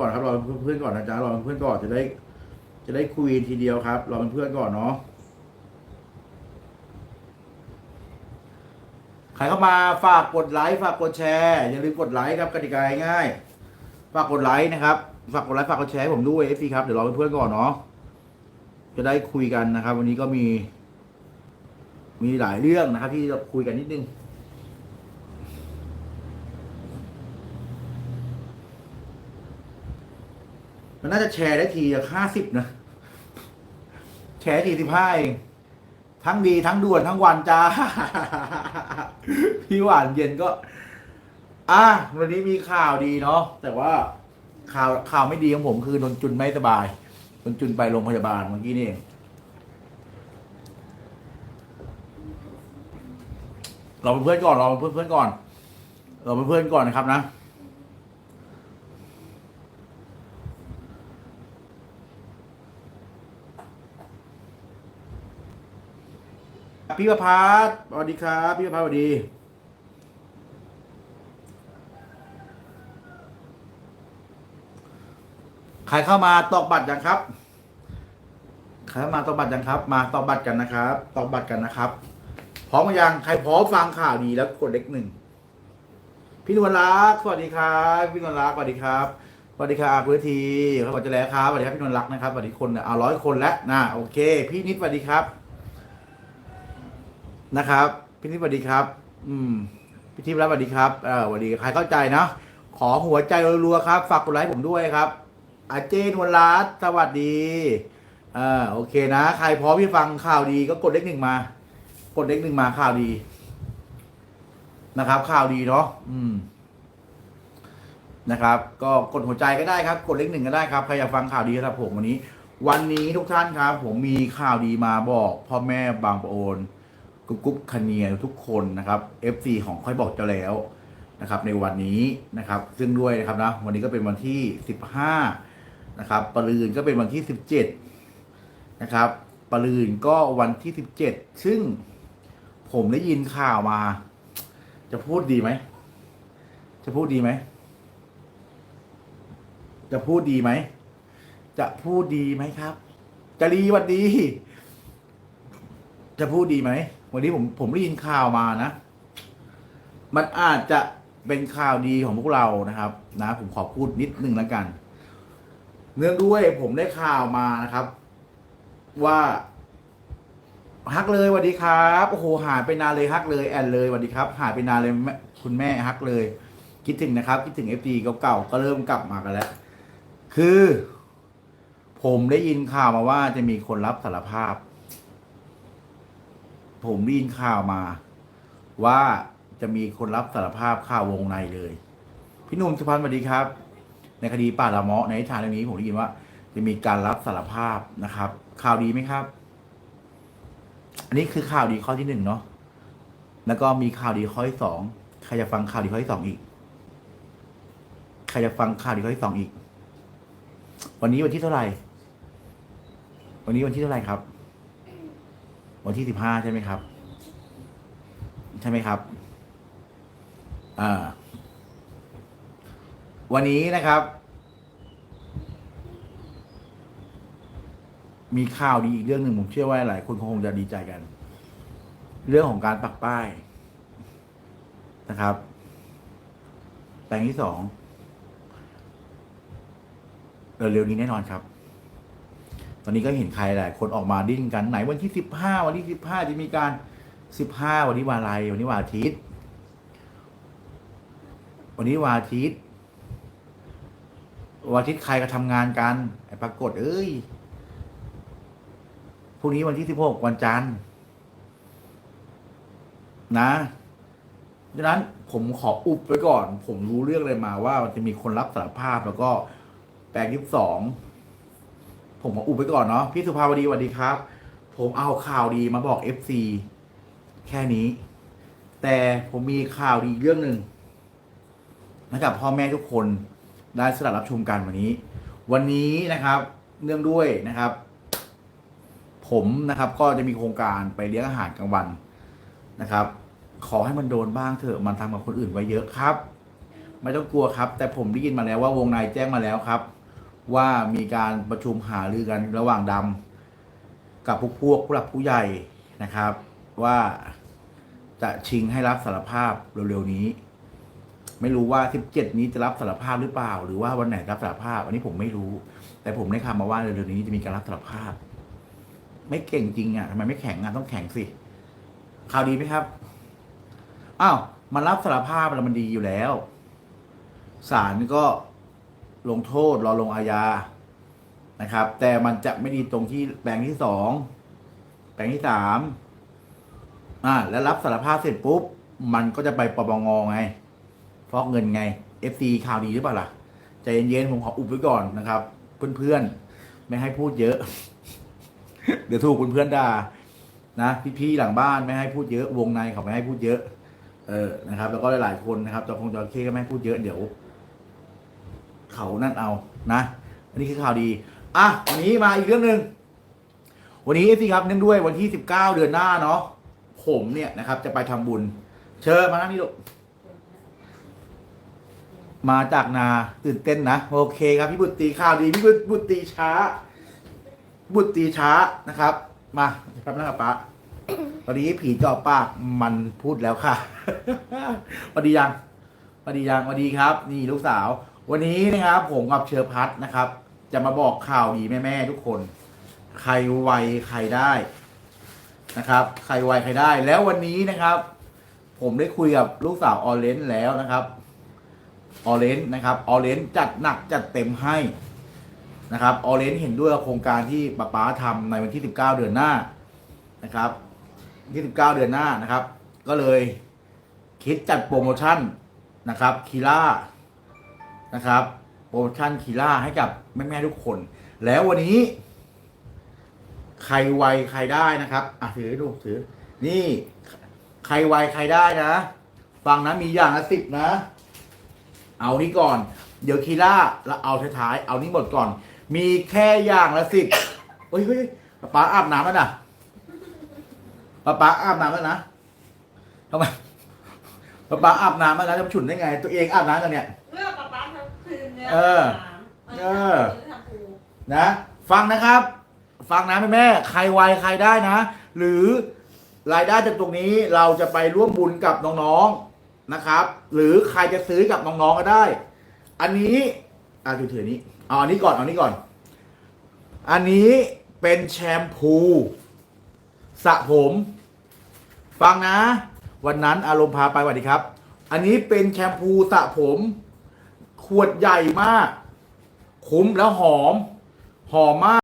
ก่อนครับรอเพื่อนก่อนนะจ๊ะรอเพื่อนก่อนจะได้ จะได้คุยทีเดียวครับรอเพื่อนก่อนเนาะใครเข้ามาฝากกดไลค์ฝากกดแชร์อย่าลืมกดไลค์ครับกติกาง่ายฝากกดไลค์นะครับฝากกดไลค์ฝากกดแชร์ให้ผมด้วยเอฟซีครับเดี๋ยวรอเพื่อนก่อนเนาะจะได้คุยกันนะครับ วันนี้ก็มี มีหลายเรื่องนะครับ ที่จะคุยกันนิดนึง มันน่าจะแชร์ได้ทีห้าสิบนะ แชร์ทีสิบห้าเองทั้งดีทั้งด่วนทั้งวันจ้า พี่หวานเย็นก็ อะวันนี้มีข่าวดีเนาะแต่ว่าข่าวข่าวไม่ดีของผมคือนนจุนไม่สบายนนจุนไปโรงพยาบาลเมื่อกี้นี่เองเราเป็นเพื่อนก่อนเราเป็นเพื่อนก่อน เราเป็นเพื่อนก่อนนะครับนะ พี่ประพัฒน์สวัสดีครับ พี่ประพัฒน์สวัสดี ใครเข้ามาตอกบัตรยังครับ ใครเข้ามาตอกบัตรยังครับ มาตอกบัตรกันนะครับตอกบัตรกันนะครับ พร้อมยัง ใครพร้อมฟังข่าวดีแล้วกดเลขหนึ่ง พี่นวลรักสวัสดีครับ พี่นวลรักสวัสดีครับสวัสดีครับพื้นทีเขาบอกจแล้วครับสวัสดีครับพี่นวลรักนะครับสวัสดีคนเนี่ยเอาร้อยคนแล้วนะโอเค พี่นิดสวัสดีครับ นะครับพี่นิดสวัสดีครับ อืมพี่ทิพย์รับสวัสดีครับเออสวัสดีใครเข้าใจนะขอหัวใจรัวๆครับ ฝากกดไลค์ผมด้วยครับ อาเจนวลรัตน์สวัสดีอ่าโอเคนะ ใครพร้อมที่ฟังข่าวดีก็กดเลขหนึ่งมา กดเลขหนึ่งมาข่าวดี นะครับ ข่าวดีเนาะอืม นะครับ ก็กดหัวใจก็ได้ครับ กดเลขหนึ่งก็ได้ครับใครอยากฟังข่าวดีครับผมวันนี้ วันนี้ทุกท่านครับ ผมมีข่าวดีมาบอกพ่อแม่บางประโอน กุ๊กกุ๊กคเนียทุกคนนะครับ FC ของค่อยบอกเจะแล้วนะครับ ในวันนี้นะครับ ซึ่งด้วยนะครับนะวันนี้ก็เป็นวันที่ 15 นะครับปรืนก็เป็นวันที่ 17 นะครับปรืนก็วันที่ 17 ซึ่งผมได้ยินข่าวมา จะพูดดีไหม จะพูดดีไหม จะพูดดีไหม จะพูดดีไหมครับ จะรีวัดดี จะพูดดีไหม วันนี้ผมผมได้ยินข่าวมานะ มันอาจจะเป็นข่าวดีของพวกเรานะครับ นะ ผมขอพูดนิดนึงแล้วกัน เนื่องด้วยผมได้ข่าวมานะครับ ว่าฮักเลยสวัสดีครับโอ้โหหายไปนานเลยฮักเลยแอนเลยสวัสดีครับ หายไปนานเลยคุณแม่ฮักเลย คิดถึงนะครับ คิดถึงเอฟดีเก่าๆก็เริ่มกลับมากันแล้ว คือ ผมได้ยินข่าวมาว่าจะมีคนรับสารภาพ ผมได้ยินข่าวมา ว่าจะมีคนรับสารภาพข่าววงในเลย พี่หนุ่มสุพรรณสวัสดีครับ ในคดีป่าละเมาะในทานเรื่องนี้ผมได้ยินว่า จะมีการรับสารภาพนะครับ ข่าวดีไหมครับ อันนี้คือข่าวดีข้อที่หนึ่งเนาะแล้วก็มีข่าวดีข้อที่สองใครจะฟังข่าวดีข้อที่สองอีก ใครจะฟังข่าวดีข้อที่สองอีก วันนี้วันที่เท่าไหร่ วันนี้วันที่เท่าไหร่ครับ วันที่สิบห้าใช่ไหมครับ ใช่ไหมครับอ่าวันนี้นะครับ มีข่าวดีอีกเรื่องหนึ่งผมเชื่อว่าหลายคนคงจะดีใจกัน เรื่องของการปักป้ายนะครับ แปลงที่สองเร็วๆนี้แน่นอนครับ ตอนนี้ก็เห็นใครหลายคนออกมาดิ้นกันไหนวันที่สิบห้าวันที่สิบห้าจะมีการสิบห้าวันนี้วันอะไรวันนี้วันอาทิตย์ วันนี้วันอาทิตย์วันอาทิตย์ใครก็ทำงานกันไอ้ปรากฏเอ้ยพรุ่งนี้วันที่สิบหกวันจันทร์นะดังนั้นผมขออุบไว้ก่อน ผมรู้เรื่องอะไรมาว่ามันจะมีคนรับสารภาพแล้วก็แปลงยี่สิบสอง ผมขออุบไว้ก่อนเนาะพี่สุภาวดีสวัสดีครับ ผมเอาข่าวดีมาบอก FC แค่นี้ แต่ผมมีข่าวดีเรื่องหนึ่งนะครับพ่อแม่ทุกคนได้สลับรับชมกันวันนี้ วันนี้นะครับเนื่องด้วยนะครับ ผมนะครับก็จะมีโครงการไปเลี้ยงอาหารกลางวันนะครับ ขอให้มันโดนบ้างเถอะมันทำกับคนอื่นไว้เยอะครับ ไม่ต้องกลัวครับ แต่ผมได้ยินมาแล้วว่าวงในแจ้งมาแล้วครับ ว่ามีการประชุมหารือกันระหว่างดำกับพวกพวกผู้หลักผู้ใหญ่นะครับ ว่าจะชิงให้รับสารภาพเร็วๆนี้ ไม่รู้ว่า 17 นี้จะรับสารภาพหรือเปล่า หรือว่าวันไหนรับสารภาพ อันนี้ผมไม่รู้ แต่ผมได้คำมาว่าเร็วๆนี้จะมีการรับสารภาพ ไม่เก่งจริงอะทำไมไม่แข็งอะต้องแข็งสิข่าวดีไหมครับอ้าวมันรับสารภาพแล้วมันดีอยู่แล้วศาลก็ ลงโทษรอลงอาญานะครับ แต่มันจะไม่ดีตรงที่แปลงที่สองแปลงที่สามอ่าแล้วรับสารภาพเสร็จปุ๊บ มันก็จะไปปปงไงฟอกเงินไง FC ข่าวดีหรือเปล่าล่ะใจเย็นๆผมขออุบไว้ก่อนนะครับ เพื่อนๆไม่ให้พูดเยอะ เดี๋ยวถูกเพื่อนๆด่านะพี่ๆหลังบ้านไม่ให้พูดเยอะ วงในเขาไม่ให้พูดเยอะ เออนะครับ แล้วก็หลายๆคนนะครับจอคงจอเคก็ไม่ให้พูดเยอะเดี๋ยว เขานั่นเอานะ อันนี้คือข่าวดี อะวันนี้มาอีกเรื่องหนึ่งวันนี้สิครับเนื่องด้วยวันที่ 19 เดือนหน้าเนาะผมเนี่ยนะครับ จะไปทำบุญ เชิญมานั่งนี่ลูกมาจากนาตื่นเต้นนะ โอเคครับ พี่บุตรีข่าวดี พี่บุตบุตรีช้า บุตรีช้านะครับ มาแป๊บนึงครับป้าตอนนี้ผีจ่อปากมันพูดแล้วค่ะสวัสดียังสวัสดียังสวัสดีครับ นี่ลูกสาว วันนี้นะครับผมกับเชอพัทนะครับ จะมาบอกข่าวดีแม่ๆทุกคน ใครไวใครได้นะครับ ใครไวใครได้ แล้ววันนี้นะครับ ผมได้คุยกับลูกสาวออเรนจ์แล้วนะครับออเรนจ์นะครับออเรนจ์จัดหนักจัดเต็มให้นะครับออเรนจ์เห็นด้วยโครงการที่ป้าป๊าทำในวันที่ 19 เดือนหน้านะครับวันที่19 เดือนหน้านะครับ ก็เลยคิดจัดโปรโมชั่นนะครับคีล่า นะครับโปรโมชั่นคีล่าให้กับแม่ๆทุกคน แล้ววันนี้ ใครไวใครได้นะครับอะถือดูถือ นี่ใครไวใครได้นะ ฟังนะมีอย่างละสิบนะ เอานี้ก่อน เดี๋ยวคีล่าแล้วเอาท้ายๆเอานี้หมดก่อน มีแค่อย่างละสิบเฮ้ยเฮ้ยป๊าป๊าอาบน้ำแล้วนะป๊าป๊าอาบน้ำแล้วนะทำไมป๊าป๊าอาบน้ำแล้วนะจะฉุนได้ไง ตัวเองอาบน้ำแล้วเนี่ย เลือกป๊าป๊าทั้งคืนเนี่ย เออ เออ นะ ฟังนะครับ ฟังนะแม่แม่ใครไวใครได้นะ หรือรายได้จากตรงนี้เราจะไปร่วมบุญกับน้องๆนะครับ หรือใครจะซื้อกับน้องๆก็ได้ อันนี้อะถือถือนี้เอาอันนี้ก่อนเอาอันนี้ก่อน อันนี้เป็นแชมพูสระผม ฟังนะ วันนั้นอารมณ์พาไปสวัสดีครับ อันนี้เป็นแชมพูสระผม ขวดใหญ่มาก คุ้มแล้วหอม หอมมาก